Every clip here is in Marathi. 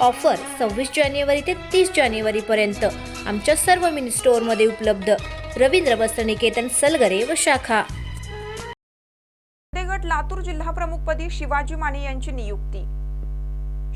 ऑफर सव्वीस जानेवारी ते तीस जानेवारीपर्यंत आमच्या सर्व मिनी स्टोअरमध्ये उपलब्ध. रवींद्र वस्त्रनिकेतन सलगरे व शाखा. शिंदेगड लातूर जिल्हा प्रमुखपदी शिवाजी माने यांची नियुक्ती.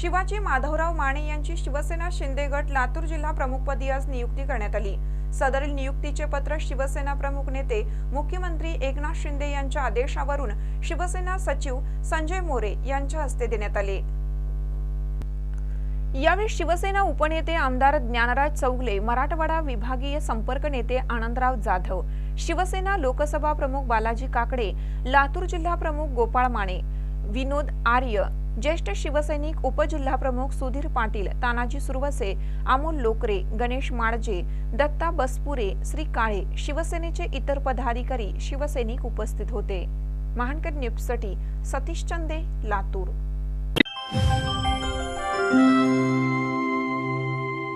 शिवाजी माधवराव माने यांची शिवसेना शिंदेगट लातूर जिल्हा प्रमुखपदी आज नियुक्ती करण्यात आली. सदरील नियुक्तीचे पत्र शिवसेना प्रमुख नेते मुख्यमंत्री एकनाथ शिंदे यांच्या आदेशावरून शिवसेना सचिव संजय मोरे यांच्या हस्ते देण्यात आले. यावेळी शिवसेना उपनेते आमदार ज्ञानराज चौगले मराठवाडा विभागीय संपर्क नेते आनंदराव जाधव शिवसेना लोकसभा प्रमुख बालाजी काकडे लातूर जिल्हा प्रमुख गोपाळ माने विनोद आर्य ज्येष्ठ शिवसैनिक उपजिल्हाप्रमुख सुधीर पाटील तानाजी सुरवसे अमोल लोकरे गणेश माळजे दत्ता बसपुरे श्री काळे शिवसेनेचे इतर पदाधिकारी शिवसैनिक उपस्थित होते. महानकर न्यूजसाठी सतीश चंदे लातूर.